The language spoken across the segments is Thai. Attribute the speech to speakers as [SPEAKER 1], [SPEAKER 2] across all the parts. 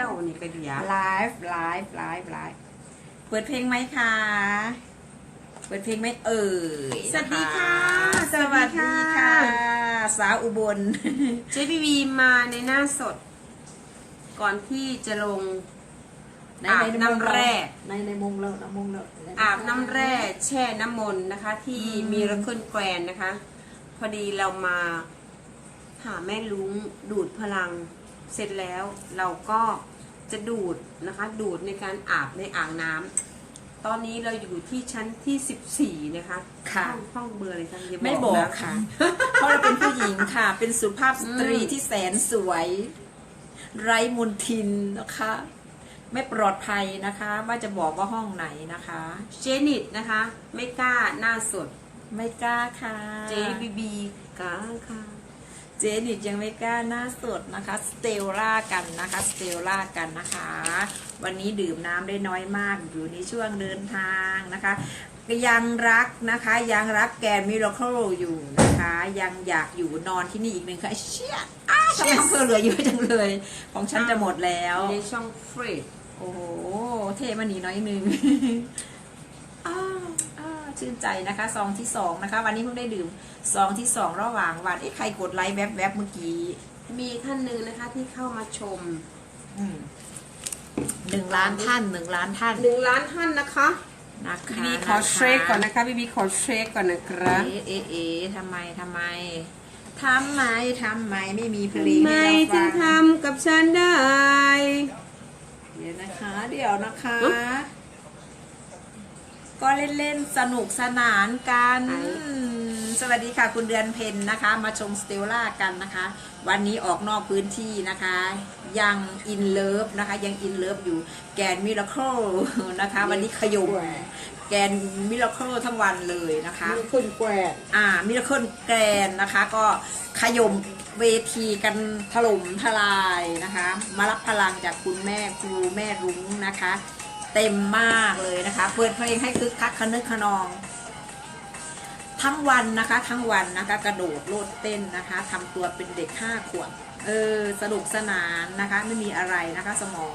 [SPEAKER 1] จ้านี่ก็ดีอะ
[SPEAKER 2] ไลฟ์ไลฟ์ไลฟ์ไลฟ์เปิดเพลงไหมคะเปิดเพลงไหมเอ่ย
[SPEAKER 1] สวัสดีค่ะ
[SPEAKER 2] สวัสดีค่ะ สาวอุบล
[SPEAKER 1] เจพีวีมาในหน้าสด ก่อนที่จะลงอาบน้ำแร่
[SPEAKER 2] ในในมงเลอะน้ำมงเลอะ
[SPEAKER 1] อาบน้ำแร่แช่น้ำมนต์นะคะ ที่
[SPEAKER 2] อืม
[SPEAKER 1] มีระคุนแกรนนะคะ พอดีเรามาหาแม่ลุงดูดพลัง เสร็จแล้วเราก็ จะดูดนะคะดูดในการอาบในอ่างน้ำตอนนี้เราอยู่ที่ชั้นที่ 14 นะคะ
[SPEAKER 2] ค่ะ
[SPEAKER 1] ห้องห้องเบอร์อะไรคะอย่า
[SPEAKER 2] ไม่บอก
[SPEAKER 1] นะ
[SPEAKER 2] ค่ะ เพราะเราเป็นผู้หญิงค่ะ เป็นสุภาพสตรี
[SPEAKER 1] อืม
[SPEAKER 2] ที่แสนสวย ไร้มนทินนะคะ ไม่ปลอดภัยนะคะ ว่าจะบอกว่าห้องไหนนะคะ
[SPEAKER 1] เจนิตนะคะ ไม่กล้าหน้าสด
[SPEAKER 2] ไม่กล้าค่ะ
[SPEAKER 1] เจบีบีกล้าค่ะ
[SPEAKER 2] เจนิดยังไม่กล้าหน้าสดนะคะสเตลล่ากันนะคะสเตลล่ากันนะคะ วันนี้ดื่มน้ำได้น้อยมากอยู่ในช่วงเดินทางนะคะยังรักนะคะยังรักแกนมิราเคิลอยู่นะคะ ยังอยากอยู่นอนที่นี่อีกหนึ่งค่ะเชี่ยอ้าทำไมทำเพื่อเหลือเยอะจังเลย ของฉันจะหมดแล้ว
[SPEAKER 1] ในช่องฟรีด
[SPEAKER 2] โอ้โหเท่มานีน้อยหนึงอ้าวอ้าว ชื่นใจนะคะซองที่สองนะคะ วันนี้เพิ่งได้ดื่มซองที่สองระหว่างวันเอ๊ะใครกดไลค์แวบๆเมื่อกี้
[SPEAKER 1] มีท่านหนึ่งนะคะที่เข้ามาชม
[SPEAKER 2] หนึ่งล้านท่านหนึ่งล้านท่าน
[SPEAKER 1] หนึ่งล้านท่านนะคะ
[SPEAKER 2] นะคะ
[SPEAKER 1] บีบีขอเช็คก่อนนะคะบีบีขอเช็คก่อนนะครับ
[SPEAKER 2] เอ๊ะเอ๊ะเอ๊ะทำไมทำไมทำไมทำไมไม่มีเพลง
[SPEAKER 1] ทำไม
[SPEAKER 2] ให้เรา
[SPEAKER 1] จึ
[SPEAKER 2] ฟั
[SPEAKER 1] ง
[SPEAKER 2] ง
[SPEAKER 1] ทำกับฉันได้
[SPEAKER 2] เดี๋ยวนะคะ เดี๋ยวนะคะ
[SPEAKER 1] เอ๊ะ
[SPEAKER 2] ก็เล่นๆ สนุกสนานกัน
[SPEAKER 1] ไอ้
[SPEAKER 2] สวัสดีค่ะคุณเดือนเพนนะคะ มาชมสเตลล่ากันนะคะ วันนี้ออกนอกพื้นที่นะคะ ยังอินเลิฟนะคะ ยังอินเลิฟอยู่แกนมิราเคิลนะคะ วันนี้ขยมแกนมิราเคิลทั้งวันเลยนะคะ
[SPEAKER 1] มีคุณแกวด
[SPEAKER 2] อ่ามิราเคิลแกรนนะคะ ก็ขยมเวทีกันถล่มทลายนะคะ มารับพลังจากคุณแม่ครูแม่รุ้งนะคะ เต็มมากเลยนะคะเปิดเพลงให้คึกคักคนึกขนอง ทั้งวันนะคะ ทั้งวันนะคะ กระโดดโลดเต้นนะคะทำตัวเป็นเด็กห้าขวบเออสนุกสนานนะคะ ไม่มีอะไรนะคะ สมอง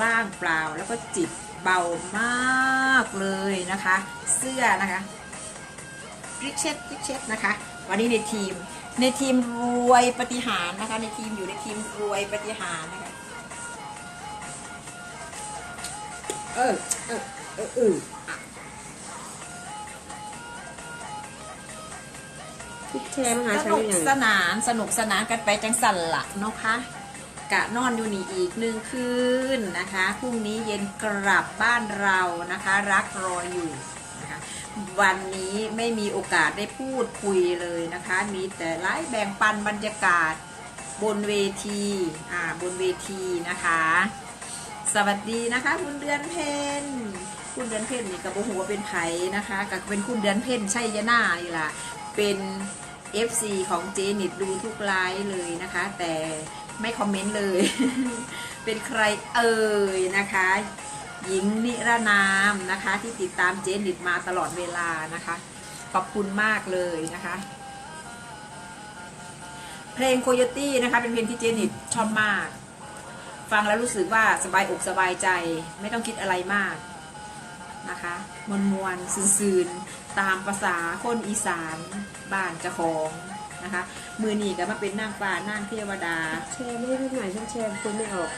[SPEAKER 2] ว่างเปล่าแล้วก็จิตเบามากเลยนะคะ เสื้อนะคะริเช็ดริเช็ดนะคะ วันนี้ในทีมในทีมรวยปฏิหารนะคะ ในทีมอยู่ในทีมรวยปฏิหารนะคะ
[SPEAKER 1] เออเออเออเออพี่แชร์มาหา
[SPEAKER 2] ส
[SPEAKER 1] ฉัน
[SPEAKER 2] นุ
[SPEAKER 1] กอย่าง
[SPEAKER 2] สนานสนุกสนานกันไปจังสันละเนาะคะกะนอนอยู่นี่อีกหนึ่งคืนนะคะพรุ่งนี้เย็นกลับบ้านเรานะคะ รักรออยู่นะคะวันนี้ไม่มีโอกาสได้พูดคุยเลยนะคะ มีแต่ไลฟ์แบ่งปันบรรยากาศบนเวทีอ่าบนเวทีนะคะ สวัสดีนะคะ คุณเดือนเพ็ญคุณเดือนเพ็ญนี่กับโบหัวเป็นไผ่นะคะกับเป็นคุณเดือนเพ็ญใช่ยะหน้านี่ล่ะเป็น FC ของเจนิดดูทุกไลฟ์เลยนะคะ แต่ไม่คอมเมนต์เลย เป็นใครเอ่ยนะคะ หญิงนิรนามนะคะ ที่ติดตามเจนิดมาตลอดเวลานะคะ ขอบคุณมากเลยนะคะ เพลงโคโยตี้นะคะ เป็นเพลงที่เจนิดชอบมาก ฟังแล้วรู้สึกว่าสบายอกสบายใจ ไม่ต้องคิดอะไรมากนะคะมวลมวลซื่นๆตามภาษาคนอีสานบ้านเจ้าของนะคะ มือหนีก็มาเป็นนางฟ้านางเทวดา
[SPEAKER 1] แชร์ไม่ได้ที่ไหนฉันแชร์คุณไม่ออก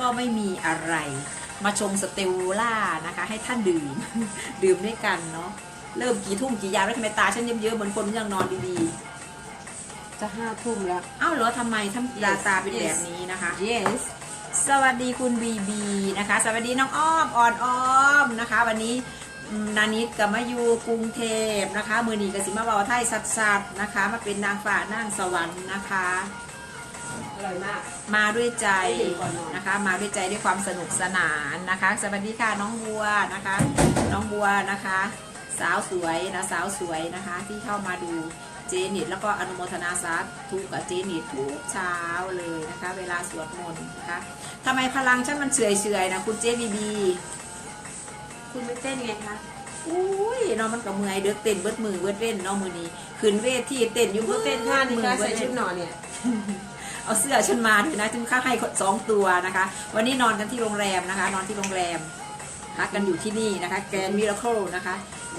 [SPEAKER 2] ก็ไม่มีอะไร มาชมสเตลล่านะคะ ให้ท่านดื่ม ดื่มด้วยกันเนาะเริ่มกี่ทุ่มกี่ยามแล้วทำไมตาฉันเยิ้มๆเหมือนคนยังนอนดี
[SPEAKER 1] จะห้าทุ่มแล้ว
[SPEAKER 2] ๆอ้าวเหรอทำไมทำตาตาเป็นแบบนี้นะคะ
[SPEAKER 1] yes
[SPEAKER 2] สวัสดีคุณบีบีนะคะ สวัสดีน้องอ้อมอ่อนอ้อมนะคะ วันนี้อืมนานิดกับมาอยู่กรุงเทพนะคะ มือนีกับสิมาเบาไทยสัดๆนะคะ มาเป็นนางฟ้านางสวรรค์นะคะ
[SPEAKER 1] อร่อยมาก
[SPEAKER 2] มาด้วยใจ
[SPEAKER 1] ไม่ดื่มก่อนนอน
[SPEAKER 2] นะคะ มาด้วยใจด้วยความสนุกสนานนะคะ สวัสดีค่ะน้องบัวนะคะ น้องบัวนะคะ สาวสวยนะสาวสวยนะคะที่เข้ามาดู เจนิดแล้วก็อนุโมทนาสาธุกับเจนิดทุกเช้าเลยนะคะ เวลาสวดมนต์นะคะทำไมพลังฉันมันเฉยเฉยๆนะคุณเจบีบี
[SPEAKER 1] คุณไม่เต้นไงคะ
[SPEAKER 2] อุ้ยเนาะมันก็เมื่อยเดือกเต้นเบิดมือเบิดเล่นเนาะมือนี้ขึ้นเวทีเต้นอยู่
[SPEAKER 1] คุณเต้นท่านี้
[SPEAKER 2] มื
[SPEAKER 1] คะ
[SPEAKER 2] เบิ
[SPEAKER 1] ใส่
[SPEAKER 2] ด
[SPEAKER 1] ชุ
[SPEAKER 2] เล่
[SPEAKER 1] ด
[SPEAKER 2] น
[SPEAKER 1] หนอนเนี่ย
[SPEAKER 2] เอาเสื้อฉันมาด้วยนะถึงค่าให้สองตัวนะคะ วันนี้นอนกันที่โรงแรมนะคะ นอนที่โรงแรม พักกันอยู่ที่นี่นะคะ แกรนมิราเคิลนะคะ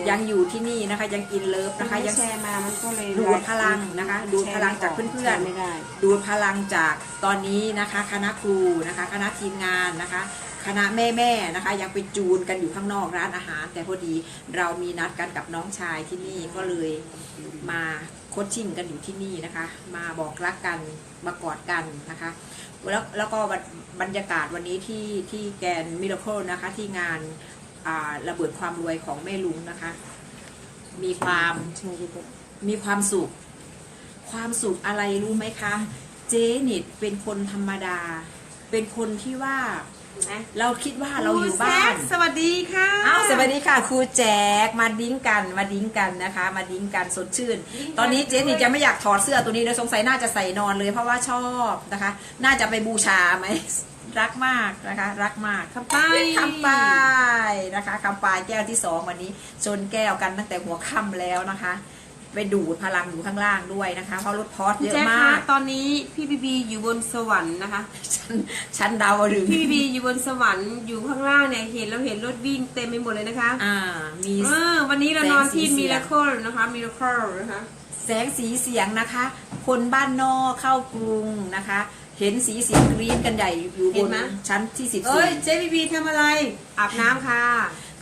[SPEAKER 2] ยังอยู่ที่นี่นะคะยังอินเลิฟนะคะ ยัง
[SPEAKER 1] แชร์มามันก็เลย
[SPEAKER 2] ดูดพลังนะคะ ดูดพลังจากเพื่อนๆ
[SPEAKER 1] แชร์ไม่ได้
[SPEAKER 2] ดูดพลังจากตอนนี้นะคะ คณะครูนะคะ คณะทีมงานนะคะคณะแม่แม่ๆนะคะ ยังไปจูนกันอยู่ข้างนอกร้านอาหาร แต่พอดีเรามีนัดกันกับน้องชายที่นี่ก็เลยมาโคชชิ่งกันอยู่ที่นี่นะคะ มาบอกรักกันมากอดกันนะคะ แล้วแล้วก็บรรยากาศวันนี้ที่ที่แกนมิราเคิลนะคะ ที่งานาระเบิดความรวยของแม่ลุงนะคะ มีความมีความสุข ความสุขอะไรรู้ไหมคะ เจนิตเป็นคนธรรมดา เป็นคนที่ว่า
[SPEAKER 1] นะ
[SPEAKER 2] เราคิดว่าเราอยู่บ้าน
[SPEAKER 1] ครูแซคสวัสดีค่ะ
[SPEAKER 2] อ้าวสวัสดีค่ะครูแจกมาดิ้งกันมาดิ้งกันนะคะ มาดิ้งกันสดชื่น ตอนนี้เจนิดจะไม่อยากถอดเสื้อตัวนี้เลยสงสัยน่าจะใส่นอนเลยเพราะว่าชอบนะคะ น่าจะไปบูชาไหมรักมากนะคะ รักมาก
[SPEAKER 1] คำป้าย
[SPEAKER 2] คำปายนะคะคำปายแก้วที่สองวันนี้ชนแก้วกันตั้งแต่หัวค่ำแล้วนะคะ ไปดูดพลังอยู่ข้างล่างด้วยนะคะ เพราะรถพอส
[SPEAKER 1] คุณ
[SPEAKER 2] เยอะ
[SPEAKER 1] แจ๊ค
[SPEAKER 2] มา
[SPEAKER 1] คะ
[SPEAKER 2] ก
[SPEAKER 1] ตอนนี้พี่บีบีอยู่บนสวรรค์นะคะ
[SPEAKER 2] ฉันฉันเดาหรือ
[SPEAKER 1] พี่บีบีอยู่บนสวรรค์อยู่ข้างล่างเนี่ยเห็นเราเห็นรถวิ่งเต็มไปหมดเลยนะคะ
[SPEAKER 2] อ่ามี
[SPEAKER 1] เออวันนี้เรานอนที่
[SPEAKER 2] แสงสีเสียง
[SPEAKER 1] มิราเคิลนะคะมิราเคิลนะคะ
[SPEAKER 2] แสงสีเสียงนะคะ คนบ้านนอกเข้ากรุงนะคะ เห็นสีเสียงกรี๊ดกันใหญ่อยู่บนชั้นที่สิบ
[SPEAKER 1] เอ้
[SPEAKER 2] สี่
[SPEAKER 1] ยเจบีบีทำอะไรอาบน้ำค่ะ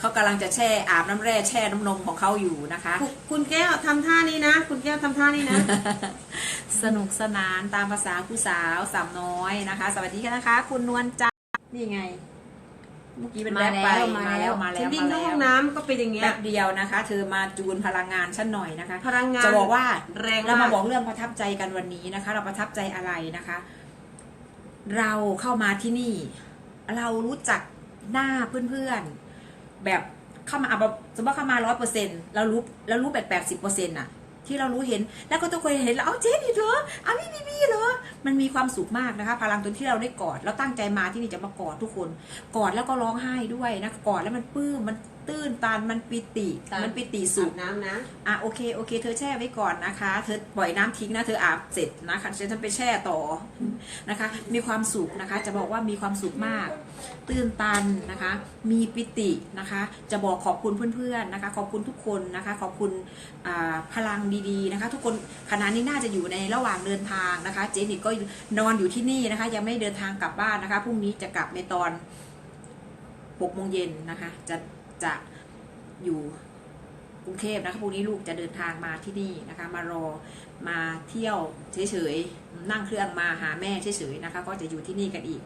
[SPEAKER 2] เขากำลังจะแช่อาบน้ำแร่แช่น้ำนมของเขาอยู่นะคะ
[SPEAKER 1] คุณคุณแก้วทำท่านี้นะ คุณแก้วทำท่านี้นะ
[SPEAKER 2] สนุกสนานตามภาษาผู้สาวสามน้อยนะคะ สวัสดีค่ะนะคะ คุณนวลจันทร์นี่ไง เมื่อกี้เป็น
[SPEAKER 1] มา
[SPEAKER 2] แรปไป
[SPEAKER 1] แล้ว
[SPEAKER 2] มาแล้วมา
[SPEAKER 1] ฉั
[SPEAKER 2] แล้
[SPEAKER 1] น
[SPEAKER 2] ว
[SPEAKER 1] วิ่ง
[SPEAKER 2] มา
[SPEAKER 1] เข้า
[SPEAKER 2] แล้
[SPEAKER 1] ห้อ
[SPEAKER 2] ว
[SPEAKER 1] งน้ำก็เป็นอย่างเงี้ย
[SPEAKER 2] แป๊บเดียวนะคะ เธอมาจูนพลังงานฉันหน่อยนะคะ
[SPEAKER 1] พลังงาน
[SPEAKER 2] จะบอกว่า
[SPEAKER 1] แรง
[SPEAKER 2] เรา
[SPEAKER 1] ม
[SPEAKER 2] มาบอกเรื่องประทับใจกันวันนี้นะคะ เราประทับใจอะไรนะคะ เราเข้ามาที่นี่ เรารู้จักหน้าเพื่อนๆ แบบเข้ามาเอาแบบสมมติว่าเข้ามาร้อยเปอร์เซ็นต์เรารู้เรารู้แบบแปดสิบเปอร์เซ็นต์อะที่เรารู้เห็นแล้วก็ต้องเคยเห็นแล้วเอาเจ๊ดีเหรอเอาพี่บีบีเหรอมันมีความสุขมากนะคะ พลังตนที่เราได้กอดเราตั้งใจมาที่นี่จะมากอดทุกคน กอดแล้วก็ร้องไห้ด้วยนะกอดแล้วมันปลื้มมัน ตื้นตันมันปิติมันปิติสุ
[SPEAKER 1] อา
[SPEAKER 2] ข
[SPEAKER 1] บน้ำนะ
[SPEAKER 2] อะโอเคโอเค เธอแช่ไว้ก่อนนะคะ เธอปล่อยน้ำทิ้งนะเธออาบเสร็จนะคะฉันไปแช่ต่อนะคะ มีความสุขนะคะ จะบอกว่ามีความสุขมาก ตื่นตันนะคะ มีปิตินะคะ จะบอกขอบคุณเพื่อนๆนะคะ ขอบคุณทุกคนนะคะ ขอบคุณอ่าพลังดีๆนะคะ ทุกคนขณะนี้น่าจะอยู่ในระหว่างเดินทางนะคะ เจนิตก็นอนอยู่ที่นี่นะคะ ยังไม่เดินทางกลับบ้านนะคะพรุ่งนี้จะกลับในตอนหกโมงเย็นนะคะ จะ จะอยู่กรุงเทพนะคะพรุ่งนี้ลูกจะเดินทางมาที่นี่นะคะ มารอมาเที่ยวเฉยๆนั่งเครื่องมาหาแม่เฉยๆนะคะ ก็จะอยู่ที่นี่กันอีก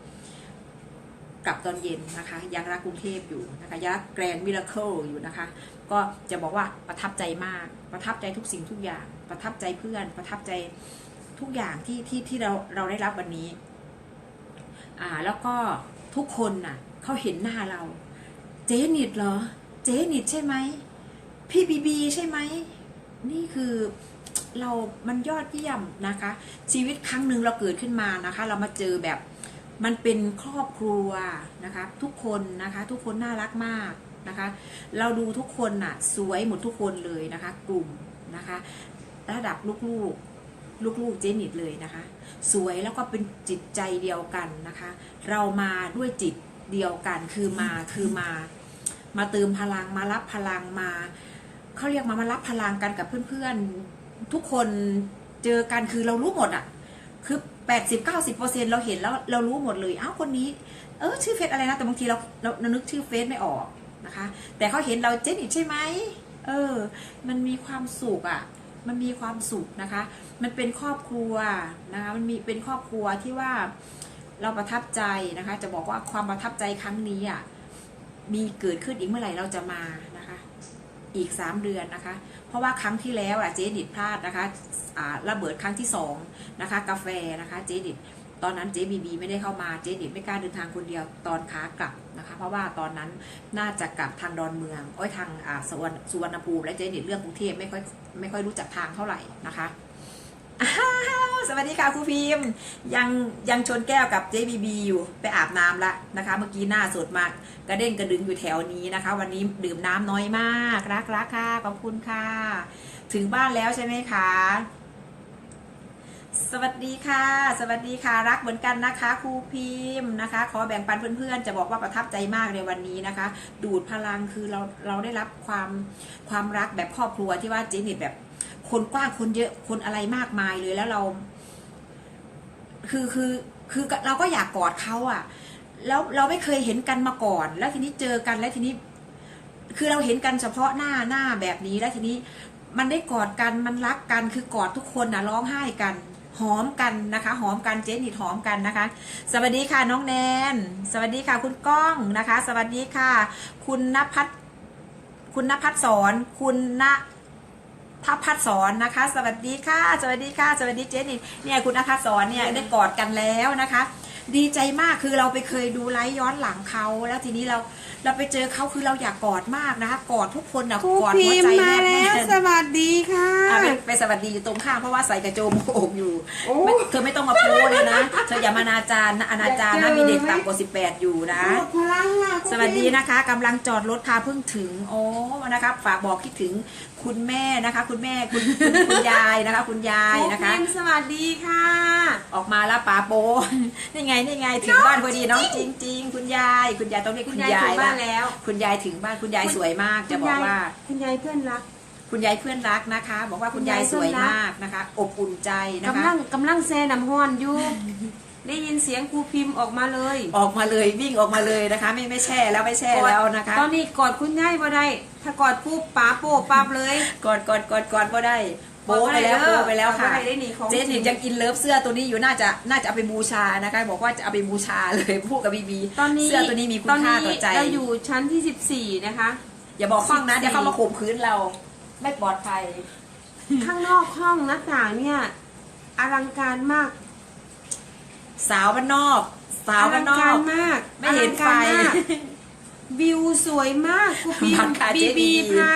[SPEAKER 2] กลับตอนเย็นนะคะยังรักกรุงเทพอยู่นะคะยังรักแกรนด์มิราเคิลอยู่นะคะ ก็จะบอกว่าประทับใจมาก ประทับใจทุกสิ่งทุกอย่าง ประทับใจเพื่อน ประทับใจทุกอย่างที่ที่ที่เราเราได้รับวันนี้ อ่าแล้วก็ทุกคนน่ะเขาเห็นหน้าเรา เจนิดเหรอ เจนิดใช่ไหม พี่บีบีใช่ไหม นี่คือเรามันยอดเยี่ยมนะคะ ชีวิตครั้งหนึ่งเราเกิดขึ้นมานะคะ เรามาเจอแบบมันเป็นครอบครัวนะคะ ทุกคนนะคะ ทุกคนน่ารักมากนะคะ เราดูทุกคนน่ะ สวยหมดทุกคนเลยนะคะ กลุ่มนะคะ ระดับลูกๆ ลูกๆเจนิตเลยนะคะ สวยแล้วก็เป็นจิตใจเดียวกันนะคะ เรามาด้วยจิตเดียวกันคือมาคือมา มาเติมพลังมารับพลังมาเขาเรียกมามารับพลังกันกับเพื่อนๆ ทุกคนเจอกันคือเรารู้หมดอะ คือแปดสิบเก้าสิบเปอร์เซ็นเราเห็นแล้วเรารู้หมดเลยอ้าวคนนี้ เออชื่อเฟซอะไรนะ แต่บางทีเราเรานึกชื่อเฟซไม่ออกนะคะ แต่เขาเห็นเราเจนิตใช่ไหมเออ มันมีความสุขอะ มันมีความสุขนะคะ มันเป็นครอบครัวนะคะ มันมีเป็นครอบครัวที่ว่าเราประทับใจนะคะ จะบอกว่าความประทับใจครั้งนี้อะ มีเกิดขึ้นอีกเมื่อไหร่เราจะมานะคะ อีก 3 เดือนนะคะ เพราะว่าครั้งที่แล้วอะเจดิดพลาดนะคะอ่าระเบิดครั้งที่2นะคะกาแฟนะคะเจดิดตอนนั้นเจบีบีไม่ได้เข้ามาเจดิดไม่กล้าเดินทางคนเดียวตอนขากลับนะคะ เพราะว่าตอนนั้นน่าจะกลับทางดอนเมืองอ้อยทางอ่าสุวรรณภูมิและเจดิดเรื่องกรุงเทพไม่ค่อยไม่ค่อยรู้จักทางเท่าไหร่นะคะ สวัสดีค่ะครูพิมพ์ยังยังชนแก้วกับ JBB อยู่ไปอาบน้ำละนะคะ เมื่อกี้หน้าสดมากกระเด้งกระดึงอยู่แถวนี้นะคะ วันนี้ดื่มน้ำน้อยมากรักรักค่ะขอบคุณค่ะ ถึงบ้านแล้วใช่ไหมคะสวัสดีค่ะ สวัสดีค่ะรักเหมือนกันนะคะครูพิมพ์นะคะ ขอแบ่งปันเพื่อนๆ จะบอกว่าประทับใจมากในวันนี้นะคะ ดูดพลังคือเราเราได้รับความความรักแบบครอบครัวที่ว่าเจนิตแบบ คนกว้างคนเยอะคนอะไรมากมายเลยแล้วเรา คือคือคือเราก็อยากกอดเขาอะแล้วเราไม่เคยเห็นกันมาก่อน แล้วทีนี้เจอกันแล้วทีนี้ คือเราเห็นกันเฉพาะหน้าหน้าแบบนี้แล้วทีนี้ มันได้กอดกันมันรักกัน คือกอดทุกคนนะร้องไห้กันหอมกันนะคะ หอมกันเจนิดหอมกันนะคะ สวัสดีค่ะน้องแนน สวัสดีค่ะคุณก้องนะคะ สวัสดีค่ะ คุณนภัทคุณนภัทสอนคุณณ ทพัดสอนนะคะ สวัสดีค่ะ สวัสดีค่ะ สวัสดีเจนิดเนี่ยคุณนภัทรสอนเนี่ยได้กอดกันแล้วนะคะ ดีใจมากคือเราไปเคยดูไลฟ์ย้อนหลังเขาแล้วทีนี้เรา เราไปเจอเขาคือเราอยากกอดมากนะคะกอดทุกคนนะ
[SPEAKER 1] ครู
[SPEAKER 2] กอด
[SPEAKER 1] พิ
[SPEAKER 2] หัว
[SPEAKER 1] ม
[SPEAKER 2] ใจ
[SPEAKER 1] พ์
[SPEAKER 2] แน
[SPEAKER 1] มา
[SPEAKER 2] บ
[SPEAKER 1] แล้ว
[SPEAKER 2] แน่น
[SPEAKER 1] สวัสดีค่ะ
[SPEAKER 2] อะไปไปสวัสดีอยู่ตรงข้างเพราะว่าใส่กระโจมโอกอยู่
[SPEAKER 1] โอ้
[SPEAKER 2] ไม่เธอไม่ต้องมาโพสเลยนะเธออย่ามานาจารนะอนาจารนะ
[SPEAKER 1] อยากเจอ
[SPEAKER 2] มีเด็กต่ำกว่า 18 อยู่นะ
[SPEAKER 1] ดูดพลังค่ะครู
[SPEAKER 2] สวัสดี
[SPEAKER 1] พิมพ์
[SPEAKER 2] นะคะกำลังจอดรถค่ะเพิ่งถึงโอ้นะครับฝากบอกคิดถึงคุณแม่นะคะ คุณแม่คุณคุณคุณยายนะคะ คุณยายนะ
[SPEAKER 1] ครู
[SPEAKER 2] คะ
[SPEAKER 1] พิมพ์สวัสดีค่ะ
[SPEAKER 2] ออกมาแล้วป๋าโป นี่ไงนี่ไงถึงบ้านพอดีน้องจริงๆคุณยาย คุณยายต้องเรียก
[SPEAKER 1] คุ
[SPEAKER 2] คุณณ
[SPEAKER 1] ยาย
[SPEAKER 2] ยา
[SPEAKER 1] ถึ
[SPEAKER 2] ย
[SPEAKER 1] งบ้านแล้ว
[SPEAKER 2] คุณยายถึงบ้านคุณยายสวยมาก จะบอกว่า
[SPEAKER 1] คุณยายเพื่อนรัก
[SPEAKER 2] คุณยายเพื่อนรักนะคะ บอกว่าคุณยาย
[SPEAKER 1] คุณยาย
[SPEAKER 2] สวย
[SPEAKER 1] เพื่อนรัก
[SPEAKER 2] มากนะคะ อบอุ่นใจนะ
[SPEAKER 1] กำ
[SPEAKER 2] คะ
[SPEAKER 1] ลังกำลังแซ่น้ำห้อนอยู่ได้ยินเสียงครูพิมพ์ออกมาเลย
[SPEAKER 2] ออกมาเลยวิ่งออกมาเลยนะคะ ไม่ไม่แช่แล้วไม่แช่แล้วนะคะ
[SPEAKER 1] ตอนนี้กอดคุณยายบ่ได้ ถ้ากอดปุ๊บป๋าโป๊ะปั๊บเลย
[SPEAKER 2] กอดกอดกอดกอดก็ได้ โป๊ไปแล้วโป๊ไปแล้วค่ะ
[SPEAKER 1] กอดบ่ได้ได้หนีของ
[SPEAKER 2] เจนนิดยังอินเลิฟเสื้อตัวนี้อยู่น่าจะน่าจะเอาไปบูชานะคะ บอกว่าจะเอาไปบูชาเลยพูดกับบีบี
[SPEAKER 1] ตอนนี้
[SPEAKER 2] เสื้อตัวนี้มีคุณค่าต่อใจ
[SPEAKER 1] ตนนี้เราอยู่ชั้นที่14นะคะ
[SPEAKER 2] อย่าบอกห้องนะ
[SPEAKER 1] 14
[SPEAKER 2] เดี๋ยวเข้ามาข่มขืนเรา ไม่ปลอดภัย
[SPEAKER 1] ข้างนอกห้องหน้าต่างเนี่ยอลังการมาก
[SPEAKER 2] สาวบ้านนอกสาวบ้านนอ
[SPEAKER 1] ลังการ
[SPEAKER 2] ก
[SPEAKER 1] มาก
[SPEAKER 2] ไม่เห็นไฟ
[SPEAKER 1] อลังการมากวิวสวยมากครูพิม
[SPEAKER 2] บังคับ
[SPEAKER 1] บี
[SPEAKER 2] เจ๊ดี
[SPEAKER 1] บีพา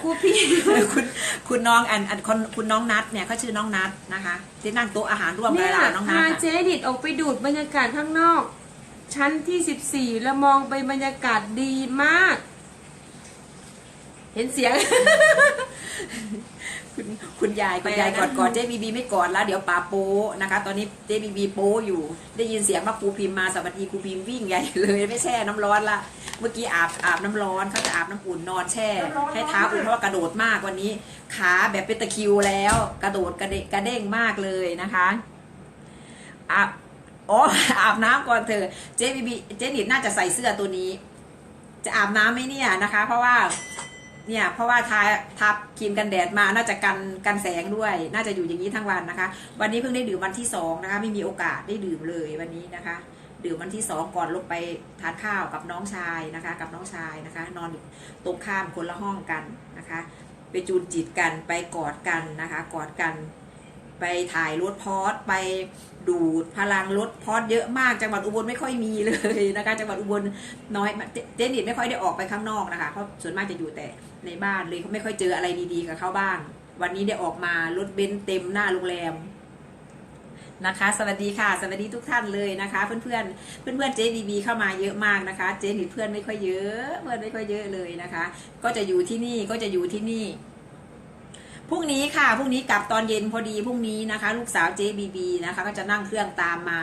[SPEAKER 1] ครูพิม
[SPEAKER 2] คุณคุณน้องอันอันคนคุณน้องนัทเนี่ยเขาชื่อน้องนัทนะคะที่นั่งโต๊ะอาหารร่วม
[SPEAKER 1] เนี่
[SPEAKER 2] เวยลาน้องนั
[SPEAKER 1] พา
[SPEAKER 2] ทอะ
[SPEAKER 1] เจดิดออกไปดูดบรรยากาศข้างนอก ชั้นที่ 14 แล้วมองไปบรรยากาศดีมาก เห็นเสียง
[SPEAKER 2] คุณคุณยายคุณยาย
[SPEAKER 1] ไป
[SPEAKER 2] ก
[SPEAKER 1] แล้ว
[SPEAKER 2] อ
[SPEAKER 1] นะ
[SPEAKER 2] ดกอดเจบีบีไม่กอดแล้วเดี๋ยวป่าโป้นะคะ ตอนนี้เจบีบีโป้อยู่ ได้ยินเสียงว่าครูพิมพ์มาสวัสดีครูพิมพ์วิ่งใหญ่เลยไม่แช่น้ำร้อนละเมื่อกี้อาบอาบน้ำร้อนเขาจะอาบน้ำอุ่นนอนแช่ให้เท้าอุ่นเพราะว่ากระโดดมากวันนี้ ขาแบบเป็นตะคริวแล้ว กระโดดกระเดะกระเด้งมากเลยนะคะอาบอ๋ออาบน้ำก่อนเถอะเจบีบีเจนิดน่าจะใส่เสื้อตัวนี้ จะอาบน้ำไหมเนี่ยนะคะ เพราะว่า เนี่ยเพราะว่าทาทับครีมกันแดดมาน่าจะกันกันแสงด้วย น่าจะอยู่อย่างนี้ทั้งวันนะคะ วันนี้เพิ่งได้ดื่มวันที่สองนะคะไม่มีโอกาสได้ดื่มเลยวันนี้นะคะ ดื่มวันที่สองก่อนลงไปทานข้าวกับน้องชายนะคะ กับน้องชายนะคะ นอนตรงข้ามคนละห้องกันนะคะ ไปจูนจิตกันไปกอดกันนะคะ กอดกัน ไปถ่ายรถพอดไปดูดพลังรถพอดเยอะมากจังหวัดอุบลไม่ค่อยมีเลยนะคะจังหวัดอุบลน้อยเจนิดไม่ค่อยได้ออกไปข้างนอกนะคะเพราะส่วนมากจะอยู่แต่ในบ้านเลยเขาไม่ค่อยเจออะไรดีๆกับเขาบ้าง วันนี้ได้ออกมารถเบนซ์เต็มหน้าโรงแรมนะคะ สวัสดีค่ะ สวัสดีทุกท่านเลยนะคะ เพื่อนๆเพื่อนๆเจบีบีเข้ามาเยอะมากนะคะ เจนิดเพื่อนไม่ค่อยเยอะ เพื่อนไม่ค่อยเยอะเลยนะคะ ก็จะอยู่ที่นี่ก็จะอยู่ที่นี่ พรุ่งนี้ค่ะพรุ่งนี้กลับตอนเย็นพอดีพรุ่งนี้นะคะ ลูกสาว JBB นะคะก็จะนั่งเครื่องตามมา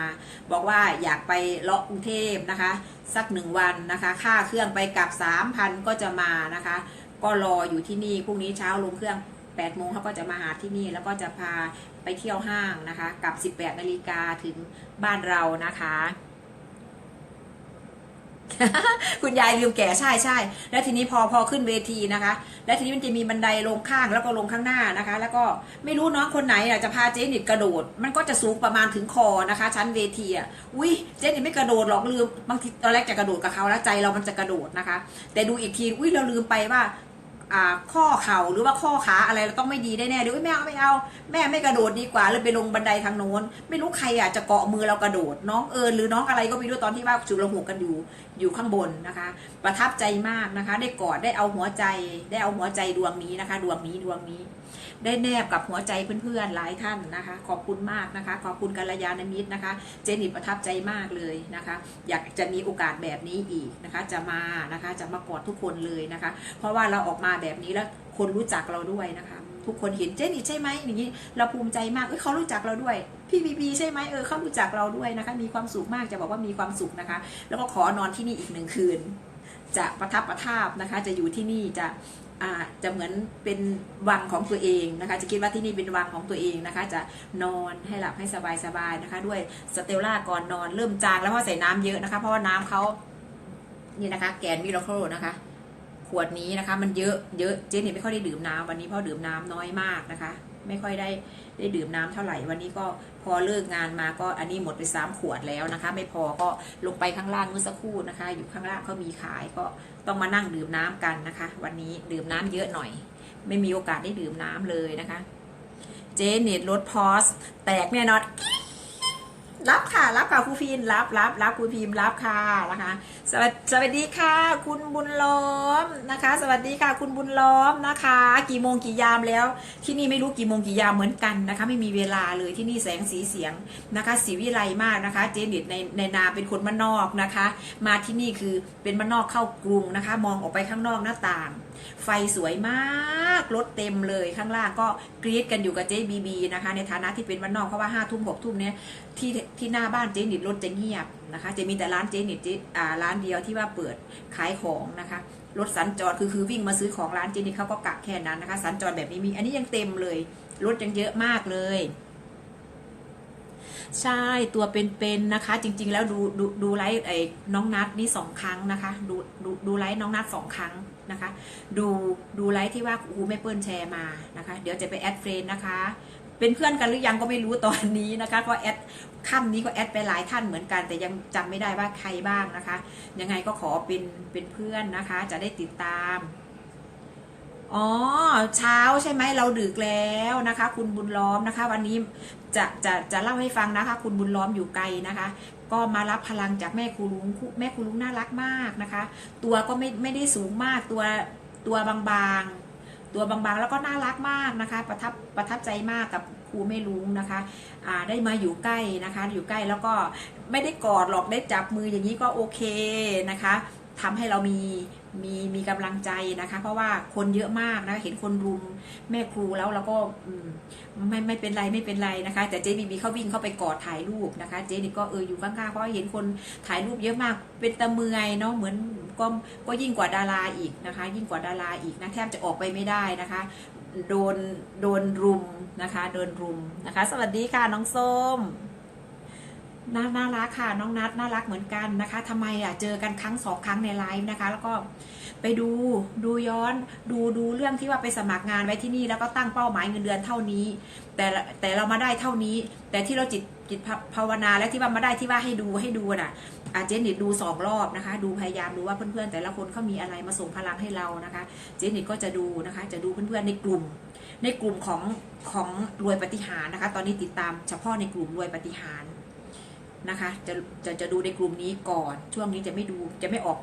[SPEAKER 2] บอกว่าอยากไปเลาะกรุงเทพนะคะ สักหนึ่งวันนะคะ ค่าเครื่องไปกลับสามพันก็จะมานะคะ ก็รออยู่ที่นี่พรุ่งนี้เช้าลงเครื่อง8ปดโมงเขาก็จะมาหาที่นี่แล้วก็จะพาไปเที่ยวห้างนะคะกลับ 18นาฬิกาถึงบ้านเรานะคะ คุณยายลืมแก่ใช่ใช่แล้วทีนี้พอพอขึ้นเวทีนะคะ แล้วทีนี้มันจะมีบันไดลงข้างแล้วก็ลงข้างหน้านะคะ แล้วก็ไม่รู้น้องคนไหนจะพาเจนิดกระโดด มันก็จะสูงประมาณถึงคอนะคะ ชั้นเวทีอะอุ้ยเจนิดไม่กระโดดหรอกลืมบางทีตอนแรกจะกระโดดกับเขาแล้วใจเรามันจะกระโดดนะคะ แต่ดูอีกทีอุ้ยเราลืมไปว่า ข้อเข่าหรือว่าข้อขาอะไรเราต้องไม่ดีได้แน่เดี๋ยวแม่เอาไม่เอาแม่ไม่กระโดดดีกว่าเลยไปลงบันไดทางโน้น ไม่รู้ใครอะจะเกาะมือเรากระโดด น้องเอิญหรือน้องอะไรก็ไม่รู้ตอนที่ว่าฉุกระหุกกันอยู่อยู่ข้างบนนะคะ ประทับใจมากนะคะ ได้กอดได้เอาหัวใจ ได้เอาหัวใจดวงนี้นะคะ ดวงนี้ดวงนี้ ได้แนบกับหัวใจเพื่อนๆหลายท่านนะคะ ขอบคุณมากนะคะ ขอบคุณกัลยาณมิตรนะคะ เจนิตประทับใจมากเลยนะคะ อยากจะมีโอกาสแบบนี้อีกนะคะ จะมานะคะจะมากอดทุกคนเลยนะคะ เพราะว่าเราออกมาแบบนี้แล้วคนรู้จักเราด้วยนะคะทุกคนเห็นเจนิดใช่ไหมอย่างนี้เราภูมิใจมากเอ้ยเขารู้จักเราด้วย พี่บีบีใช่ไหมเออเขารู้จักเราด้วยนะคะ มีความสุขมากจะบอกว่ามีความสุขนะคะ แล้วก็ขอนอนที่นี่อีกหนึ่งคืน จะประทับประทับนะคะ จะอยู่ที่นี่จะ จะเหมือนเป็นวังของตัวเองนะคะ จะคิดว่าที่นี่เป็นวังของตัวเองนะคะ จะนอนให้หลับให้สบายสบายๆนะคะ ด้วยสเตลล่าก่อนนอนเริ่มจางแล้วเพราะใส่น้ำเยอะนะคะ เพราะว่าน้ำเขานี่นะคะ แกนมิราเคิลนะคะ ขวดนี้นะคะ มันเยอะเยอะเจนเนี่ยไม่ค่อยได้ดื่มน้ำวันนี้เพราะดื่มน้ำน้อยมากนะคะ ไม่ค่อยได้ได้ดื่มน้ำเท่าไหร่วันนี้ก็พอเลิกงานมาก็อันนี้หมดไปสามขวดแล้วนะคะ ไม่พอก็ลงไปข้างล่างเมื่อสักครู่นะคะ อยู่ข้างล่างเขามีขายก็ ต้องมานั่งดื่มน้ำกันนะคะ วันนี้ดื่มน้ำเยอะหน่อย ไม่มีโอกาสได้ดื่มน้ำเลยนะคะ เจเน็ตรถพอสแตกแน่นอน รับค่ะ รับค่ะครูพีนรับรับรับครูพีมรับค่ะนะคะสวัสสวัสดีค่ะ คุณบุญล้อมนะคะ สวัสดีค่ะ คุณบุญล้อมนะคะ กี่โมงกี่ยามแล้ว ที่นี่ไม่รู้กี่โมงกี่ยามเหมือนกันนะคะ ไม่มีเวลาเลยที่นี่แสงสีเสียงนะคะสีวิไลมากนะคะ เจนิตในในนาเป็นคนบ้านนอกนะคะ มาที่นี่คือเป็นบ้านนอกเข้ากรุงนะคะ มองออกไปข้างนอกหน้าต่าง ไฟสวยมากรถเต็มเลยข้างล่างก็กรี๊ดกันอยู่กับเจ๊บีบีนะคะ ในฐานะที่เป็นวันนอกเพราะว่าห้าทุ่มหกทุ่มเนี้ยที่ที่หน้าบ้านเจ๊นิดรถจะเงียบนะคะ จะมีแต่ร้านเจ๊นิดเจ๊อ่าร้านเดียวที่ว่าเปิดขายของนะคะรถสัญจรคือคือวิ่งมาซื้อของร้านเจ๊นิดเขาก็กะแค่นั้นนะคะ สัญจรแบบนี้มี อันนี้ยังเต็มเลย รถยังเยอะมากเลย ใช่ตัวเป็นๆนะคะ จริง ๆ แล้วดูดูดูไลฟ์ไอ้น้องนัดนี่สองครั้งนะคะดูดูดูไลฟ์น้องนัดสองครั้งนะคะ ดูดูไลฟ์ที่ว่าครูแม่เปิ้ลแชร์มานะคะ เดี๋ยวจะไปแอดเฟรนนะคะ เป็นเพื่อนกันหรือยังก็ไม่รู้ตอนนี้นะคะก็แอดค่ำนี้ก็แอดไปหลายท่านเหมือนกัน แต่ยังจำไม่ได้ว่าใครบ้างนะคะ ยังไงก็ขอเป็นเป็นเพื่อนนะคะ จะได้ติดตาม อ๋อ เช้าใช่ไหมเราดึกแล้วนะคะ คุณบุญล้อมนะคะ วันนี้จะจะจะเล่าให้ฟังนะคะ คุณบุญล้อมอยู่ไกลนะคะ ก็มารับพลังจากแม่ครูลุงแม่ครูลุงน่ารักมากนะคะ ตัวก็ไม่ไม่ได้สูงมากตัวตัวบางๆ ตัวบางๆแล้วก็น่ารักมากนะคะ ประทับประทับใจมากกับครูแม่ลุงนะคะอ่าได้มาอยู่ใกล้นะคะ อยู่ใกล้แล้วก็ไม่ได้กอดหรอกได้จับมืออย่างนี้ก็โอเคนะคะทำให้เรามี มีมีกำลังใจนะคะ เพราะว่าคนเยอะมากนะเห็นคนรุมแม่ครูแล้วเราก็ไม่ไม่เป็นไรไม่เป็นไรนะคะ แต่เจบีบีเขาวิ่งเข้าไปกอดถ่ายรูปนะคะ เจนี่ก็เอออยู่ข้างๆเพราะเห็นคนถ่ายรูปเยอะมาก เป็นตะเมือยเนาะเหมือนก็ก็ยิ่งกว่าดาราอีกนะคะ ยิ่งกว่าดาราอีกนะแทบจะออกไปไม่ได้นะคะ โดนโดนรุมนะคะ โดนรุมนะคะ สวัสดีค่ะน้องส้ม น่าน่ารักค่ะน้องนัดน่ารักเหมือนกันนะคะทำไมอะเจอกันครั้งสองครั้งในไลฟ์นะคะ แล้วก็ไปดูดูย้อนดูดูเรื่องที่ว่าไปสมัครงานไว้ที่นี่แล้วก็ตั้งเป้าหมายเงินเดือนเท่านี้ แต่แต่เรามาได้เท่านี้ แต่ที่เราจิตจิตภาวนาและที่ว่ามาได้ที่ว่าให้ดูให้ดูน่ะอาเจนิดดูสองรอบนะคะ ดูพยายามดูว่าเพื่อนๆแต่ละคนเขามีอะไรมาส่งพลังให้เรานะคะ เจนิดก็จะดูนะคะ จะดูเพื่อนๆในกลุ่ม ในกลุ่มของของรวยปฏิหารนะคะ ตอนนี้ติดตามเฉพาะในกลุ่มรวยปฏิหาร นะคะจะจะจะดูในกลุ่มนี้ก่อน ช่วงนี้จะไม่ดูจะไม่ออก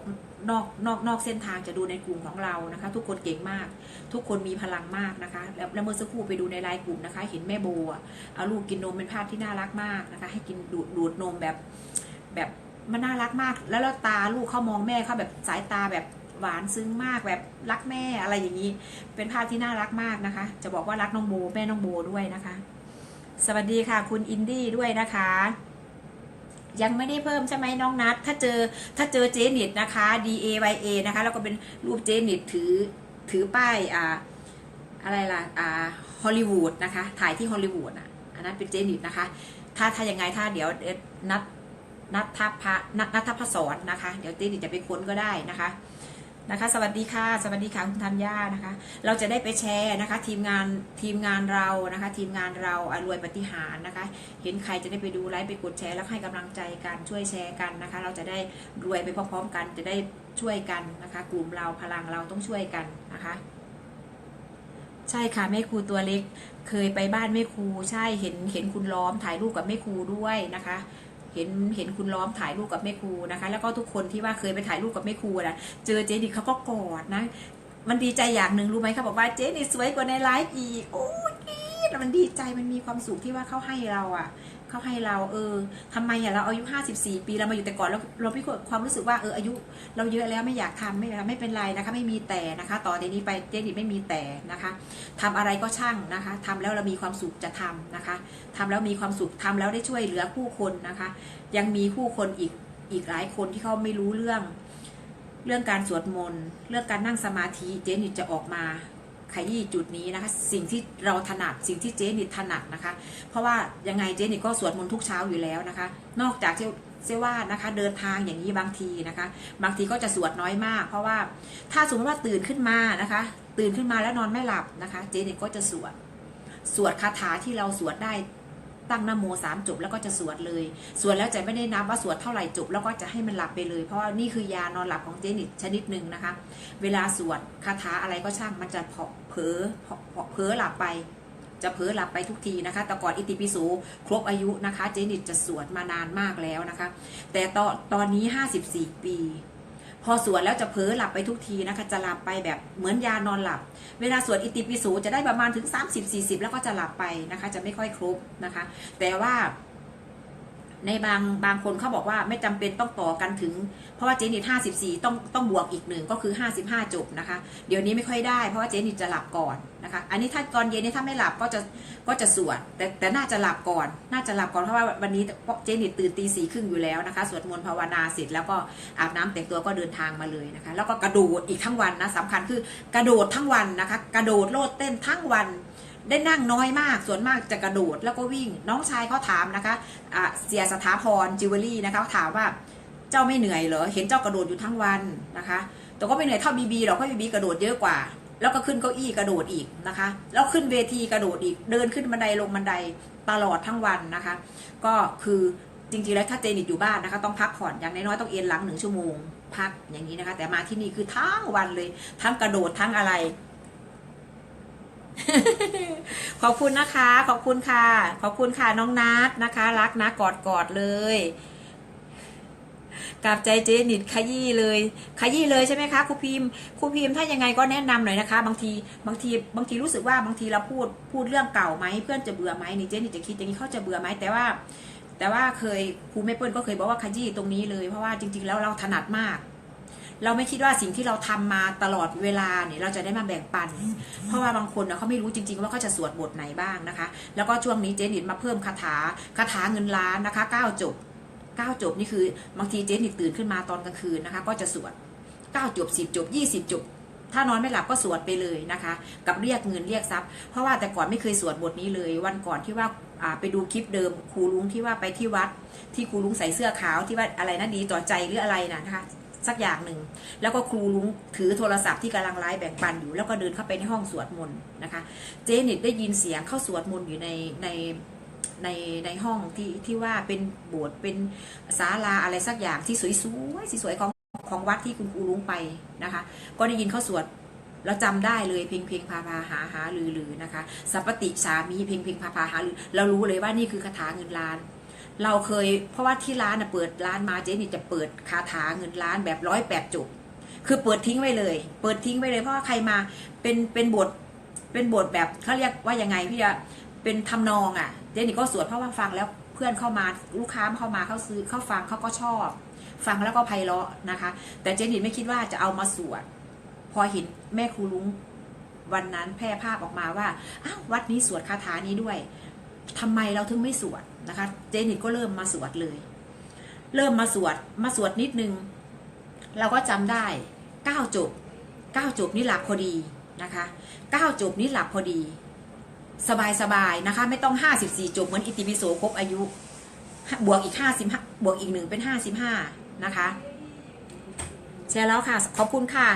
[SPEAKER 2] นอกนอกนอกเส้นทางจะดูในกลุ่มของเรานะคะ ทุกคนเก่งมาก ทุกคนมีพลังมากนะคะ แล้วแล้วเมื่อสักครู่ไปดูในไลน์กลุ่มนะคะ เห็นแม่โบเอาลูกกินนมเป็นภาพที่น่ารักมากนะคะ ให้กินดูดดูดนมแบบแบบมันน่ารักมาก แล้วแล้วตาลูกเขามองแม่เขาแบบสายตาแบบหวานซึ้งมากแบบรักแม่อะไรอย่างนี้ เป็นภาพที่น่ารักมากนะคะ จะบอกว่ารักน้องโบแม่น้องโบด้วยนะคะ สวัสดีค่ะ คุณอินดี้ด้วยนะคะ ยังไม่ได้เพิ่มใช่ไหมน้องนัดถ้าเจอถ้าเจอเจนิตนะคะ D A Y A นะคะแล้วก็เป็นรูปเจนิตถือถือป้ายอ่าอะไรล่ะอ่าฮอลลีวูดนะคะ ถ่ายที่ฮอลลีวูดอะอันนั้นเป็นเจนิตนะคะ ถ้าถ้ายังไงถ้าเดี๋ยวนัดนัดทัพพระนัดนัดทัพพระสอนนะคะ เดี๋ยวเจนิตจะไปค้นก็ได้นะคะ นะคะ สวัสดีค่ะ สวัสดีค่ะคุณธัญญานะคะ เราจะได้ไปแชร์นะคะ ทีมงานทีมงานเรานะคะ ทีมงานเราอรวยปฏิหารนะคะ เห็นใครจะได้ไปดูไลฟ์ไปกดแชร์แล้วให้กำลังใจกันช่วยแชร์กันนะคะ เราจะได้รวยไปพร้อมๆกันจะได้ช่วยกันนะคะ กลุ่มเราพลังเราต้องช่วยกันนะคะใช่ค่ะแม่ครูตัวเล็ก เคยไปบ้านแม่ครูใช่เห็นเห็นคุณล้อมถ่ายรูปกับแม่ครูด้วยนะคะ เห็นเห็นคุณล้อมถ่ายรูปกับแม่ครูนะคะ แล้วก็ทุกคนที่ว่าเคยไปถ่ายรูปกับแม่ครูนะเจอเจดิเขาก็กอดนะ มันดีใจอย่างหนึ่งรู้ไหมเขาบอกว่าเจดีสวยกว่าในไลฟ์อีกโอ้ยกรี๊ดมันดีใจมันมีความสุขที่ว่าเขาให้เราอะ เขาให้เราเออทำไมอะเราอายุ54 ปีเรามาอยู่แต่ก่อนแล้วเราไม่ความรู้สึกว่าเอออายุ เราเยอะแล้วไม่อยากทำไม่ไม่เป็นไรนะคะ ไม่มีแต่นะคะต่อจากนี้ไปเจนิดไม่มีแต่นะคะทำอะไรก็ช่างนะคะทำแล้วเรามีความสุขจะทำนะคะทำแล้วมีความสุขทำแล้วได้ช่วยเหลือผู้คนนะคะ ยังมีผู้คนอีกอีกหลายคนที่เขาไม่รู้เรื่อง เรื่องการสวดมนต์เรื่องการนั่งสมาธิเจนิดจะออกมา ขยี้จุดนี้นะคะ สิ่งที่เราถนัดสิ่งที่เจนิดถนัดนะคะ เพราะว่ายังไงเจนิดก็สวดมนต์ทุกเช้าอยู่แล้วนะคะ นอกจากที่เซว่านะคะเดินทางอย่างนี้บางทีนะคะ บางทีก็จะสวดน้อยมาก เพราะว่าถ้าสมมติว่าตื่นขึ้นมานะคะ ตื่นขึ้นมาแล้วนอนไม่หลับนะคะ เจนิดก็จะสวด สวดคาถาที่เราสวดได้ ตั้งนโมสามจบแล้วก็จะสวดเลย สวดแล้วจะไม่ได้นับว่าสวดเท่าไหร่จบ แล้วก็จะให้มันหลับไปเลย เพราะว่านี่คือยานอนหลับของเจนิดชนิดหนึ่งนะคะ เวลาสวดคาถาอะไรก็ช่างมันจะเผลอเผาเผาเผลอหลับไป จะเผลอหลับไปทุกทีนะคะ แต่ก่อนอิติปิโสครบอายุนะคะ เจนิดจะสวดมานานมากแล้วนะคะ แต่ตอนตอนนี้ 54 ปี พอสวดแล้วจะเผลอหลับไปทุกทีนะคะ จะหลับไปแบบเหมือนยานอนหลับ เวลาสวดอิติปิโสจะได้ประมาณถึง 30-40 แล้วก็จะหลับไปนะคะ จะไม่ค่อยครบนะคะ แต่ว่า ในบางบางคนเขาบอกว่าไม่จำเป็นต้องต่อกันถึง เพราะว่าเจนิต54ต้องต้องบวกอีกหนึ่งก็คือ55จบนะคะ เดี๋ยวนี้ไม่ค่อยได้เพราะว่าเจนิตจะหลับก่อนนะคะ อันนี้ถ้าตอนเย็นนี่ถ้าไม่หลับก็จะก็จะสวดแต่แต่น่าจะหลับก่อน น่าจะหลับก่อนเพราะว่าวันนี้เจนิตตื่นตีสี่ครึ่งอยู่แล้วนะคะสวดมนต์ภาวนาเสร็จแล้วก็อาบน้ำแต่งตัวก็เดินทางมาเลยนะคะ แล้วก็กระโดดอีกทั้งวันนะสำคัญคือกระโดดทั้งวันนะคะ กระโดดโลดเต้นทั้งวัน ได้นั่งน้อยมาก ส่วนมากจะกระโดดแล้วก็วิ่ง น้องชายเขาถามนะคะะเสียสถาพรจิวเวลรี่นะคะถามว่าเจ้าไม่เหนื่อยเหรอ เห็นเจ้ากระโดดอยู่ทั้งวันนะคะ แต่ก็ไม่เหนื่อยเท่าบีบีหรอกเพราะบีบีกระโดดเยอะกว่า แล้วก็ขึ้นเก้าอี้กระโดดอีกนะคะ แล้วขึ้นเวทีกระโดดอีก เดินขึ้นบันไดลงบันไดตลอดทั้งวันนะคะ ก็คือจริงๆแล้วถ้าเจนิตอยู่บ้านนะคะ ต้องพักผ่อนอย่างน้อยๆต้องเอนหลังหนึ่งชั่วโมงพักอย่างนี้นะคะ แต่มาที่นี่คือทั้งวันเลย ทั้งกระโดดทั้งอะไร ขอบคุณนะคะ ขอบคุณค่ะ ขอบคุณค่ะน้องนัทนะคะ รักนะกอดกอดเลยกับใจเจนิดขยี้เลย ขยี้เลยใช่ไหมคะครูพิมพ์ครูพิมพ์ถ้ายังไงก็แนะนำหน่อยนะคะ บางทีบางทีบางทีรู้สึกว่าบางทีเราพูดพูดเรื่องเก่าไหมเพื่อนจะเบื่อไหมนี่เจนิดจะคิดอย่างนี้เขาจะเบื่อไหมแต่ว่า แต่ว่าเคยครูแม่เปิ้ลก็เคยบอกว่าขยี้ตรงนี้เลยเพราะว่าจริง ๆ แล้วเราถนัดมาก เราไม่คิดว่าสิ่งที่เราทำมาตลอดเวลาเนี่ยเราจะได้มาแบ่งปัน เพราะว่าบางคนเน่ะเขาไม่รู้จริง ๆ ว่าเขาจะสวดบทไหนบ้างนะคะ แล้วก็ช่วงนี้เจนิดมาเพิ่มคาถาคาถาเงินล้านนะคะเก้าจบเก้าจบนี่คือบางทีเจนิดตื่นขึ้นมาตอนกลางคืนนะคะ ก็จะสวดเก้าจบสิบจบยี่สิบจบถ้านอนไม่หลับก็สวดไปเลยนะคะ กับเรียกเงินเรียกทรัพย์ เพราะว่าแต่ก่อนไม่เคยสวดบทนี้เลย วันก่อนที่ว่าอ่าไปดูคลิปเดิมครูลุงที่ว่าไปที่วัด ที่ครูลุงใส่เสื้อขาวที่ว่าอะไรนะดีต่อใจหรืออะไรนะนะคะ สักอย่างหนึ่ง แล้วก็ครูลุงถือโทรศัพท์ที่กำลังไลฟ์แบ่งปันอยู่ แล้วก็เดินเข้าไปในห้องสวดมนต์นะคะ เจเน็ตได้ยินเสียงเข้าสวดมนต์อยู่ในในในในห้องที่ที่ว่าเป็นโบสถ์เป็นศาลาอะไรสักอย่างที่สวยๆสวยของของวัดที่คุณครูลุงไปนะคะ ก็ได้ยินเขาสวดเราจำได้เลยเพลงเพลงพาพาหาหาลือลือนะคะสัพปติสามีเพลงเพลงพาพาหาลือเรารู้เลยว่านี่คือคาถาเงินล้าน เราเคยเพราะว่าที่ร้านนะเปิดร้านมาเจนี่จะเปิดคาถาเงินล้านแบบร้อยแปดจบคือเปิดทิ้งไว้เลย เปิดทิ้งไว้เลยเพราะว่าใครมาเป็นเป็นบทเป็นบทแบบเขาเรียกว่ายังไงพี่จะเป็นทำนองอะเจนี่ก็สวดเพราะว่าฟังแล้วเพื่อนเข้ามาลูกค้าเข้ามาเขาซื้อเขาฟังเขาก็ชอบ ฟังแล้วก็ไพเราะนะคะ แต่เจนี่ไม่คิดว่าจะเอามาสวดพอเห็นแม่ครูลุงวันนั้นแพร่ภาพออกมาว่าอ้าววัดนี้สวดคาถานี้ด้วยทำไมเราถึงไม่สวด นะคะเจนิตก็เริ่มมาสวดเลย เริ่มมาสวดมาสวดนิดนึง เราก็จำได้เก้าจบเก้าจบนี่หลับพอดีนะคะเก้าจบนี่หลับพอดี สบายสบายๆนะคะ ไม่ต้องห้าสิบสี่จบเหมือนอิติปิโสครบอายุ บวกอีกห้าสิบบวกอีกหนึ่งเป็นห้าสิบห้านะคะแชร์แล้วค่ะ ขอบคุณค่ะ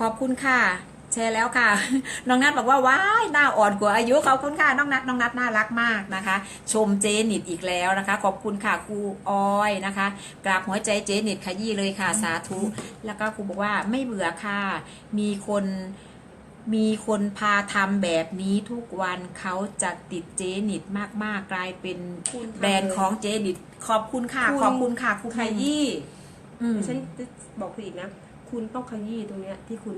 [SPEAKER 2] ขอบคุณค่ะ แชร์แล้วค่ะ น้องนัทบอกว่าว้ายหน้าอ่อนกว่าอายุขอบคุณค่ะน้องนัทน้องนัทน่ารักมากนะคะ ชมเจนิดอีกแล้วนะคะ ขอบคุณค่ะครูออยนะคะกราบหัวใจเจนิดขยี้เลยค่ะสาธุ แล้วก็ครูบอกว่าไม่เบื่อค่ะ มีคนมีคนพาทำแบบนี้ทุกวันเขาจะติดเจนิดมากๆกลายเป็น
[SPEAKER 1] คุณทำ
[SPEAKER 2] แบรนด์ของเจนิดขอบคุณค่ะ
[SPEAKER 1] คุณ
[SPEAKER 2] ขอบคุณค่ะครู
[SPEAKER 1] ขยี้
[SPEAKER 2] อืม
[SPEAKER 1] ฉันจะบอกคุณอีกนะ คุณต้องขยี้ตรงเนี้ยที่คุณ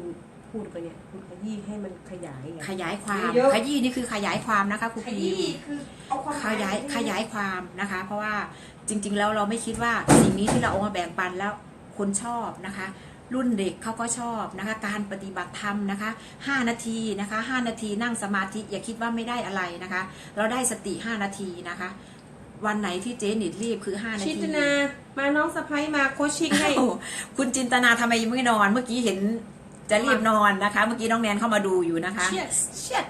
[SPEAKER 1] พูดไปเนี่ยคุณขยี้ให้มันขยายไง
[SPEAKER 2] ขยายความ
[SPEAKER 1] เยอะ
[SPEAKER 2] ขยี้นี่คือขยายความนะคะครู
[SPEAKER 1] ข
[SPEAKER 2] พี
[SPEAKER 1] ยี้คือเอาความห
[SPEAKER 2] ขยายขยายความนะคะ เพราะว่าจริง ๆ แล้วเราไม่คิดว่าสิ่งนี้ที่เราเอามาแบ่งปันแล้วคนชอบนะคะ รุ่นเด็กเขาก็ชอบนะคะ การปฏิบัติธรรมนะคะ 5 นาทีนะคะ 5 นาทีนั่งสมาธิอย่าคิดว่าไม่ได้อะไรนะคะ เราได้สติ 5 นาทีนะคะ วันไหนที่เจนิดรีบคือ 5 นา
[SPEAKER 1] ชิ
[SPEAKER 2] ที
[SPEAKER 1] ตนา มาน้องสะพ้ยมาโคชชิ่งให้
[SPEAKER 2] อ้าวคุณจินตนาทำไมยังไม่นอน เมื่อกี้เห็น จะรีบนอนนะคะ เมื่อกี้น้องแนนเข้ามาดูอยู่นะคะ
[SPEAKER 1] Cheers
[SPEAKER 2] เชียด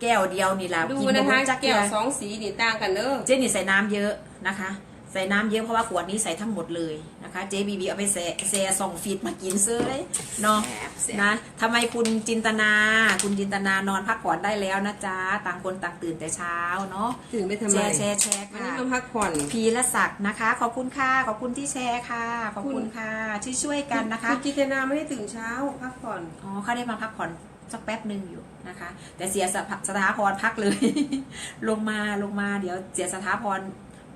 [SPEAKER 2] แก้วเดียวนี่แหละ
[SPEAKER 1] ดู
[SPEAKER 2] กิบ่
[SPEAKER 1] นะคะ
[SPEAKER 2] หมจัก
[SPEAKER 1] แก้ว
[SPEAKER 2] เดีย
[SPEAKER 1] สองสีนี่ต่างกันเด้อ
[SPEAKER 2] เจนี่ใส่น้ำเยอะนะคะ ใส่น้ำเยอะเพราะว่าขวดนี้ใส่ทั้งหมดเลยนะคะเจบีบีเอาไปแซ่แซ่ส่องฟีดมากินเซยเนาะนะทำไมคุณจินตนา คุณจินตนานอนพักผ่อนได้แล้วนะจ๊ะต่างคนต่างตื่นแต่เช้าเนาะ
[SPEAKER 1] ถึงไปทำ
[SPEAKER 2] แช
[SPEAKER 1] ไม
[SPEAKER 2] ร์แชร์แชร์
[SPEAKER 1] วัน
[SPEAKER 2] ค่ะ
[SPEAKER 1] นี้มาพักผ่อน
[SPEAKER 2] พีละศักดิ์นะคะ ขอบคุณค่ะขอบคุณที่แชร์ค่ะ ขอบคุณค่ะที่ช่วยกันนะคะ
[SPEAKER 1] ณจิตนาไม่ได้ตื่นเช้าพักผ่อน
[SPEAKER 2] อ๋อเขาได้มาพักผ่อนสักแป๊บหนึ่งอยู่นะคะ แต่เสียสถสถาพรพักเลย ลงมาลงมาเดี๋ยวเสียสถาพร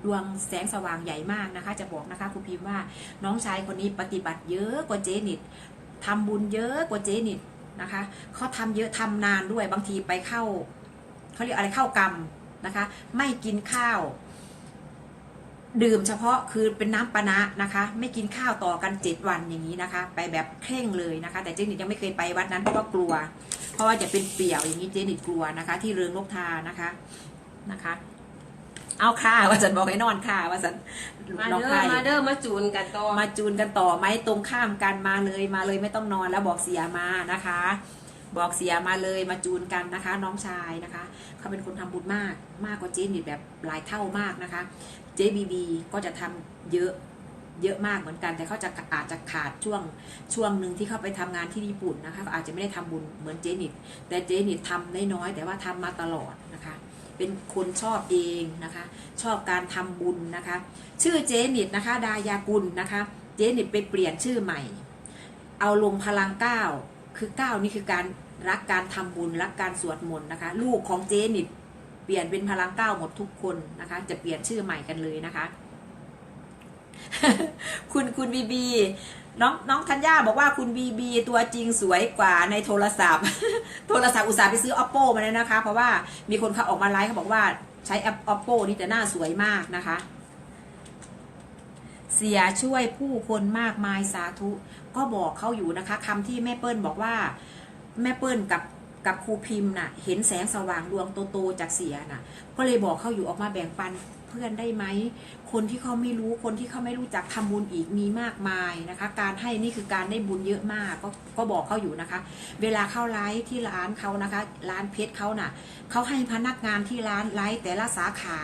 [SPEAKER 2] ดวงแสงสว่างใหญ่มากนะคะ จะบอกนะคะครูพิมพ์ว่าน้องชายคนนี้ปฏิบัติเยอะกว่าเจนิดทำบุญเยอะกว่าเจนิดนะคะเขาทำเยอะทำนานด้วยบางทีไปเข้าเขาเรียกอะไรเข้ากรรมนะคะ ไม่กินข้าว ดื่มเฉพาะคือเป็นน้ำปนะนะคะ ไม่กินข้าวต่อกันเจ็ดวันอย่างนี้นะคะ ไปแบบเคร่งเลยนะคะ แต่เจนิดยังไม่เคยไปวัดนั้นเพราะว่ากลัว เพราะว่าจะเป็นเปี่ยวอย่างนี้เจนิดกลัวนะคะ ที่เรืองนกทานะคะนะคะ เอาค่ะว่าสันบอกให้นอนค่ะว่าสัน
[SPEAKER 1] มา
[SPEAKER 2] น้อง
[SPEAKER 1] เด้อ
[SPEAKER 2] ไข่
[SPEAKER 1] มาเด้อมาจูนกันต่อ
[SPEAKER 2] มาจูนกันต่อไหมตรงข้ามกันมาเลยมาเลยไม่ต้องนอนแล้วบอกเสียมานะคะ บอกเสียมาเลยมาจูนกันนะคะ น้องชายนะคะ เขาเป็นคนทำบุญมาก มากกว่าเจนิดแบบหลายเท่ามากนะคะ เจบีบีก็จะทำเยอะเยอะมากเหมือนกัน แต่เขาจะอาจจะขาดช่วงช่วงหนึ่งที่เขาไปทำงานที่ญี่ปุ่นนะคะเขาอาจจะไม่ได้ทำบุญเหมือนเจนิดแต่เจนิดทำได้น้อยแต่ว่าทำมาตลอดนะคะ เป็นคนชอบเองนะคะ ชอบการทำบุญนะคะ ชื่อเจนิตนะคะ ดายากุลนะคะ เจนิตไปเปลี่ยนชื่อใหม่ เอาลงพลังเก้าคือเก้านี่คือการรักการทำบุญรักการสวดมนต์นะคะ ลูกของเจนิตเปลี่ยนเป็นพลังเก้าหมดทุกคนนะคะ จะเปลี่ยนชื่อใหม่กันเลยนะคะ คุณคุณบีบีน้องน้องธัญญาบอกว่าคุณบีบีตัวจริงสวยกว่าในโทรศัพท์ โทรศัพท์อุตส่าห์ไปซื้อ oppo มาแล้วนะคะ เพราะว่ามีคนเขาออกมาไลฟ์เขาบอกว่าใช้แอป oppo นี่จะหน้าสวยมากนะคะ เสียช่วยผู้คนมากมายสาธุ ก็บอกเขาอยู่นะคะคำที่แม่เปิ้ลบอกว่า แม่เปิ้ลกับกับครูพิมพ์น่ะ เห็นแสงสว่างดวงโตๆจากเสียน่ะ ก็เลยบอกเขาอยู่ออกมาแบ่งปันเพื่อนได้ไหม คนที่เขาไม่รู้คนที่เขาไม่รู้จักทำบุญอีกมีมากมายนะคะ การให้นี่คือการได้บุญเยอะมากก็ก็บอกเขาอยู่นะคะ เวลาเข้าไลฟ์ที่ร้านเขานะคะ ร้านเพชรเขาน่ะเขาให้พนักงานที่ร้านไลฟ์แต่ละสาขา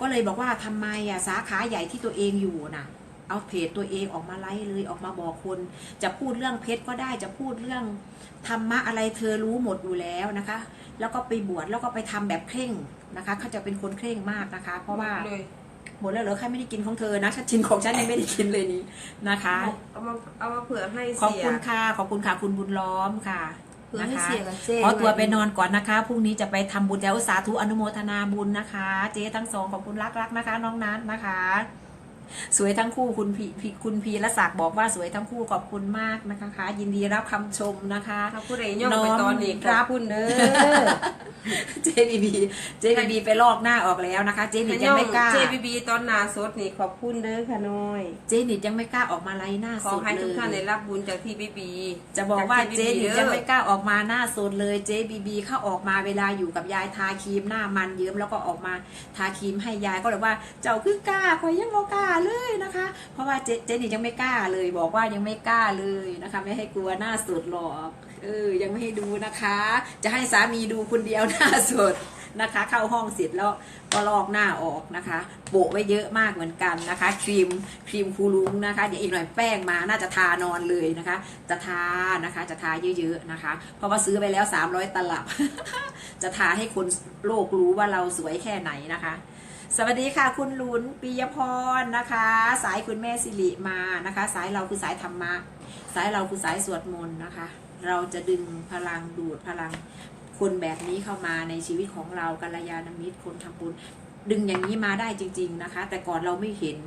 [SPEAKER 2] ก็เลยบอกว่าทำไมอะสาขาใหญ่ที่ตัวเองอยู่น่ะเอาเพจตัวเองออกมาไลฟ์เลยออกมาบอกคน จะพูดเรื่องเพชรก็ได้จะพูดเรื่องธรรมะอะไรเธอรู้หมดอยู่แล้วนะคะ แล้วก็ไปบวชแล้วก็ไปทำแบบเคร่งนะคะ เขาจะเป็นคนเคร่งมากนะคะ เพราะว่า หมดแล้วเหรอใครไม่ได้กินของเธอนะฉันชินของฉันยังไม่ได้กินเลยนี้นะคะ
[SPEAKER 1] เอามาเอามาเผื่อให้
[SPEAKER 2] ขอบ
[SPEAKER 1] เสีย
[SPEAKER 2] คุณค่ะขอบคุณค่ะคุณบุญล้อมค่ะ
[SPEAKER 1] เผื่อ
[SPEAKER 2] นะ
[SPEAKER 1] ให้
[SPEAKER 2] คะ
[SPEAKER 1] เสียกับเจ๊
[SPEAKER 2] ขอตัวไปนอนก่อนนะคะพรุ่งนี้จะไปทำบุญแล้วสาธุอนุโมทนาบุญนะคะ เจ๊ทั้งสองขอบคุณรักรักๆนะคะ น้องนัทนะคะ สวยทั้งคู่คุณพีพีคุณพีละศักดิ์บอกว่าสวยทั้งคู่ขอบคุณมากนะคะยินดีรับคำชมนะคะ
[SPEAKER 1] ถ้าผู้ใดย่องไปตอนนี้
[SPEAKER 2] น้อมรับ
[SPEAKER 1] ขอคุณเด้อ
[SPEAKER 2] เจบีบีเจบีบีไปลอกหน้าออกแล้วนะคะ เจนิดยังไม่กล้า
[SPEAKER 1] เจบีบีตอนหนาสดนี่ขอบคุณเด้อค่ะน้อย
[SPEAKER 2] เจนิดยังไม่กล้าออกมาไลฟ์หน้า
[SPEAKER 1] ขอ
[SPEAKER 2] สด
[SPEAKER 1] ให้
[SPEAKER 2] เล
[SPEAKER 1] ทุกท่านได้
[SPEAKER 2] ย
[SPEAKER 1] รับบุญจากที่บีบี
[SPEAKER 2] จะบอกว่า
[SPEAKER 1] จาก
[SPEAKER 2] เจ
[SPEAKER 1] ที่
[SPEAKER 2] นิด
[SPEAKER 1] เด้อ
[SPEAKER 2] ยังไม่กล้าออกมาหน้าสดเลยเจบีบีเข้าออกมาเวลาอยู่กับยายทาครีมหน้ามันเยิ้มแล้วก็ออกมาทาครีมให้ยายก็เลยว่าเจ้าคือกล้าคอยยังบ่กล้าเลยนะคะ เพราะว่าเจเจนิดยังไม่กล้าเลย บอกว่ายังไม่กล้าเลยนะคะ ไม่ให้กลัวหน้าสดหรอกเออยังไม่ให้ดูนะคะ จะให้สามีดูคนเดียวหน้าสดนะคะ เข้าห้องเสร็จแล้วก็ลอกหน้าออกนะคะ โปะไว้เยอะมากเหมือนกันนะคะ ครีมครีมคูลุงนะคะ เดี๋ยวอีกหน่อยแป้งมาน่าจะทานอนเลยนะคะ จะทานะคะ จะทาเยอะๆนะคะ เพราะว่าซื้อไปแล้ว 300 ตลับ จะทาให้คนโลกรู้ว่าเราสวยแค่ไหนนะคะ สวัสดีค่ะคุณลุนปิยพรนะคะ สายคุณแม่สิริมานะคะ สายเราคือสายธรรมะ สายเราคือสายสวดมนต์นะคะ เราจะดึงพลังดูดพลังคนแบบนี้เข้ามาในชีวิตของเรากัลยาณมิตรคนทำบุญดึงอย่างนี้มาได้จริง ๆนะคะ แต่ก่อนเราไม่เห็น